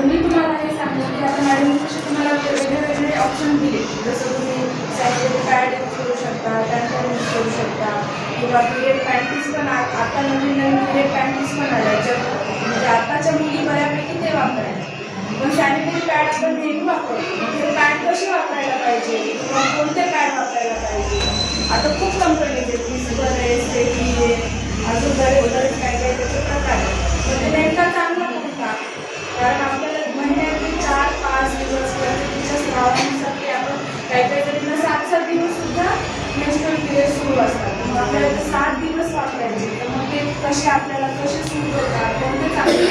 तर मी तुम्हाला हे सांगेन की आता मॅडम कसे तुम्हाला वेगळे वेगळे ऑप्शन दिले. जसं तुम्ही सॅनिटरी पॅड यूज करू शकता टँकर यूज करू शकता किंवा पिरियड पॅन्टीज पण आ- आता नवीन नवीन पिरियड पॅन्टीज पण आल्या. म्हणजे आताच्या मुली बऱ्यापैकी ते वापरायचे पण सॅनिटरी पॅड आपण नेहमी वापरतो. मग ते पॅड कसे वापरायला पाहिजे? किंवा कोणते पॅड वापरायला पाहिजे? आता खूप कंपनीज आहेत. विस्पर आहे स्टेफी आहे अजून बरे बरेच काय काय त्याचे प्रकार आहेत. पण ते नेमका मेन्स्ट्रुअल पिरियड सुरू असतात. मग आपल्याला ते सात दिवस वापरायचे. तर मग ते कसे आपल्याला कसे सुरू होतात कोणते चांगले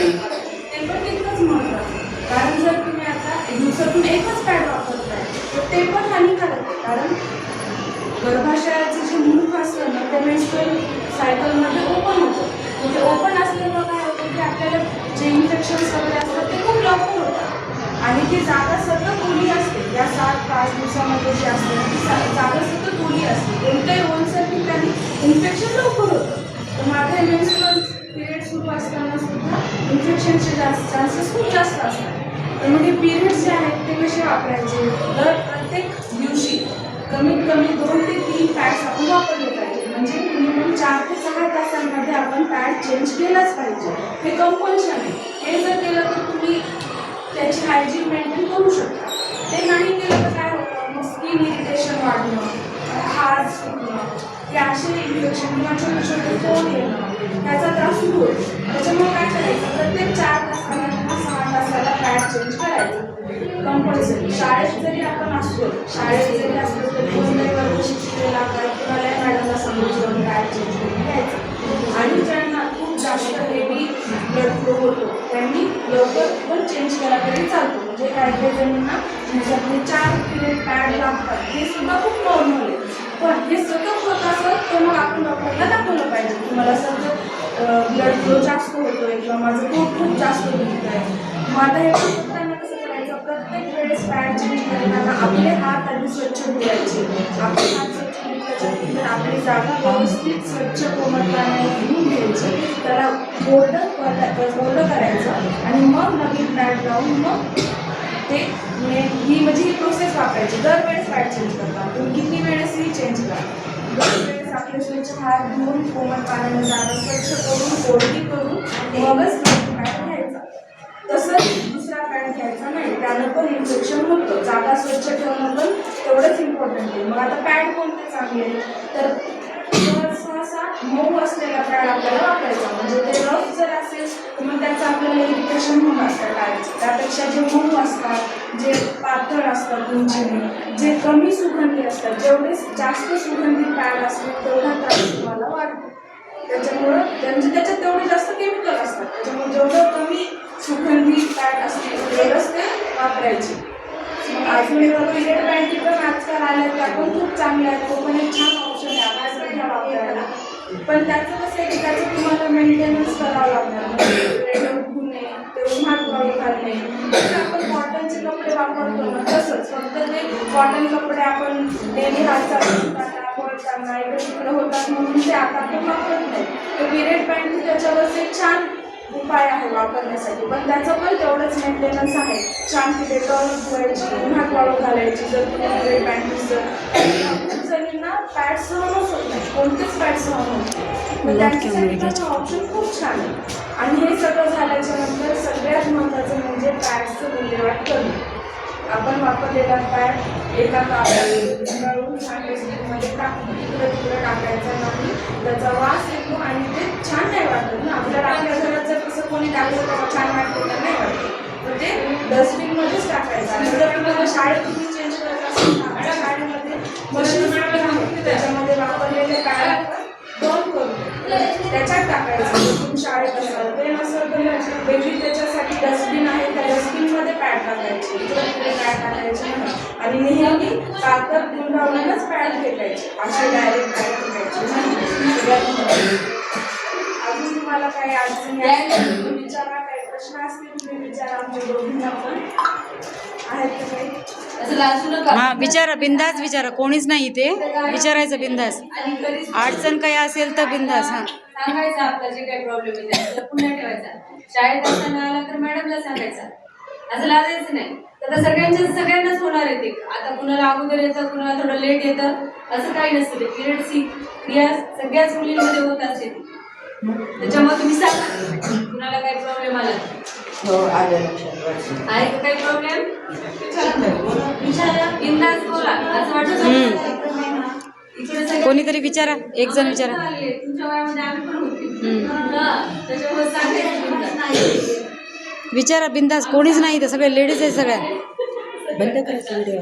ते पण तितकंच महत्त्वाचं कारण जर तुम्ही आता दिवसातून एकच पॅड वापरताय तर ते पण हानिकारक आहे. कारण गर्भाशयाचं जे मुख असतं ना ते मेन्स्ट्रुअल सायकलमध्ये ओपन होतं. मग ते ओपन असल्यामुळं काय होतं की आपल्याला जे इन्फेक्शन्स वगैरे असतात ते खूप लवकर होतात आणि ती जागा सतत ओली असते. या सात पाच दिवसामध्ये जी असते इन्फेक्शन लवकर होतं. तर मेन्स्ट्रल पिरियड सुरू असताना सुद्धा इन्फेक्शनचे जास्त चान्सेस खूप जास्त असतात. तर मग हे पिरियड्स जे आहेत ते कसे वापरायचे? दर प्रत्येक दिवशी कमीत कमी दोन ते तीन पॅड्स आपण वापरले पाहिजे. म्हणजे मिनिमम चार ते सहा तासांमध्ये आपण पॅड चेंज केलाच पाहिजे. हे कंपल्शन आहे. हे जर केलं तर तुम्ही त्याची हायजीन मेंटेन करू शकता. ते नाही केलं तर काय कॅल्शियम इंजेक्शन इन्फेक्शन किंवा छोटे छोटे फोन येणं त्याचा त्रास सुरू होतो. त्याच्यामुळे काय करायचं? प्रत्येक चार तासाला किंवा सहा तासाला पॅड चेंज करायचं. कंपल्सरी शाळेत जरी आपण असलो शाळेत जरी असलो तरी कोणत्याही वर्ग शिक्षिकेला किंवा कुणालाही मॅडमला समजून पॅड चेंज करून घ्यायचं. आणि ज्यांना खूप जास्त हेवी ब्लड फ्लो होतो त्यांनी लवकर पण चेंज केला तरी चालतो. म्हणजे काही काही जणांना म्हणजे दिवसातले चार पिरियड पॅड लागतात. हे सुद्धा खूप नॉर्मल आहे. पण हे सतत तर मग आपण डॉक्टरला दाखवलं पाहिजे की मला समजा ब्लड फ्लो जास्त होतोय किंवा माझं पोट खूप जास्त दुखत आहे मग आता हे करताना कसं करायचं? प्रत्येक वेळेस पॅड चेंज करताना आपले हात आधी स्वच्छ धुवायचे आपले हात स्वच्छ धुतल्याच्यानंतर आपली जागा व्यवस्थित स्वच्छ कोमट पाण्याने धुवून घ्यायची. त्याला बोर्ड करता बोर्ड करायचं. आणि मग नवीन पॅड लावून मग ते ही म्हणजे ही प्रोसेस वापरायची. दरवेळेस पॅड चेंज करता तुम्ही किती वेळेसही चेंज करा दरवेळेस आपले स्वच्छ हात धुवून कोमट पाण्याने जाणं स्वच्छ करून कोरडी करून मगच पॅड घ्यायचा तसंच दुसरा पॅड घ्यायचा नाही त्यानं पण इन्फेक्शन होतं. जागा स्वच्छ ठेवणं पण तेवढंच इम्पॉर्टंट आहे. मग आता पॅड कोणते चांगले? तर सहसा मऊ असलेला पॅड आपल्याला वापरायचा. म्हणजे ते रफ जर असेल तर मग त्याचं आपल्याला इरिटेशन होणार त्या पॅडचं त्यापेक्षा जे मऊ असतात जे पातळ असतात उंचीने जे कमी सुगंधी असतात जेवढे जास्त सुगंधी पॅड असतात तेवढा त्रास त्याच्यामुळं त्यांचे त्याच्यात तेवढे जास्त केमिकल असतात. त्याच्यामुळे जेवढं कमी सुगंधी पॅट असते तेवढंच ते वापरायचे. मग अजून पिरियड पॅन्टी पण आजकाल आल्या त्या पण खूप चांगल्या आहेत. तो पण एक छान ऑप्शन आहे. आपल्या सध्या वापरायला. पण त्याचं कसं आहे की त्याचं तुम्हाला मेंटेनन्स करावं लागणार. म्हणजे धुणे ते उन्हात वाळू घालणे आपण कॉटनचे कपडे वापरतो ना तसंच. फक्त ते कॉटन कपडे आपण डेली हालचाल पळताना इकडे तिकडे होतात म्हणून ते आता आपण वापरत नाही. तर पिरियड पॅन्ट त्याच्यावरच एक छान उपाय आहे वापरण्यासाठी. पण त्याचं पण तेवढंच मेंटेनन्स आहे. छान ती डेटॉल धुवायची उन्हात वाळू घालायची जर तुम्ही पिरियड पॅन्ट जणींना पॅड सहनच होत नाही. कोणतेच पॅड सहन होत नाही. त्यांच्यासाठी ऑप्शन खूप छान आहे. आणि हे सगळं झाल्याच्यानंतर सगळ्यात महत्त्वाचं म्हणजे पॅडचं विल्हेवाट करणं आपण वापरलेला पॅड एका छान डस्टबिनमध्ये टाकून तिकडं तिकडं टाकायचा नाही. त्याचा वास येतो आणि ते छान नाही वाटत ना. आपल्याला आपल्या घरात जर कसं कोणी टाकलं तर छान वाटतं तर नाही वाटत. तर ते डस्टबिनमध्येच टाकायचं. आणि जर तुम्हाला शाळेत तुम्ही चेंज करत असाल आपल्या शाळेमध्ये मशीन त्याच्यामध्ये वापरलेले पॅड दोन करून. त्याच्यात टाकायचं. तुम्ही शाळेत असाल ते नसेल तर वेगळी त्याच्यासाठी डस्टबिन आहे त्या डस्टबिनमध्ये पॅड टाकायची इकडे तिकडे पॅड टाकायचे. आणि नेहमी कागद गुंडाळूनच पॅड फेकायचे असे डायरेक्ट पॅड फेकायचे. अजून तुम्हाला काही अडचणी विचारा काही प्रश्न असतील तुम्ही विचारा आमच्या दोघींना पण हा विचारा बिंदास विचारा कोणीच नाही इथे. विचारायचं बिंदास. अडचण काही असेल तर बिंदास हा. सांगायचं आपला जे काही प्रॉब्लेम आहे पुन्हा ठेवायचा. शाळेत असताना आला तर मॅडमला सांगायचा. असं लाजायचं नाही. तर आता सगळ्यांच्या सगळ्यांनाच होणार आहे ते. आता कुणाला अगोदर येतं कुणाला थोडं लेट येतं असं काही नसतं पिरियड क्रिया सगळ्याच मुलींमध्ये होत असते त्याच्यामुळे तुम्ही सांगा. कुणाला काही प्रॉब्लेम आला हो आलं लक्षात. आहे का काही प्रॉब्लेम बिंदास बोला. असं वाटत इकडे सगळे कोणीतरी विचारा. एक जण विचारा. तुमच्या वयामध्ये आम्ही पण होते. विचारा बिंदास. कोणीच नाही इथं. सगळे लेडीज आहे सगळ्या. बंद करायचं व्हिडिओ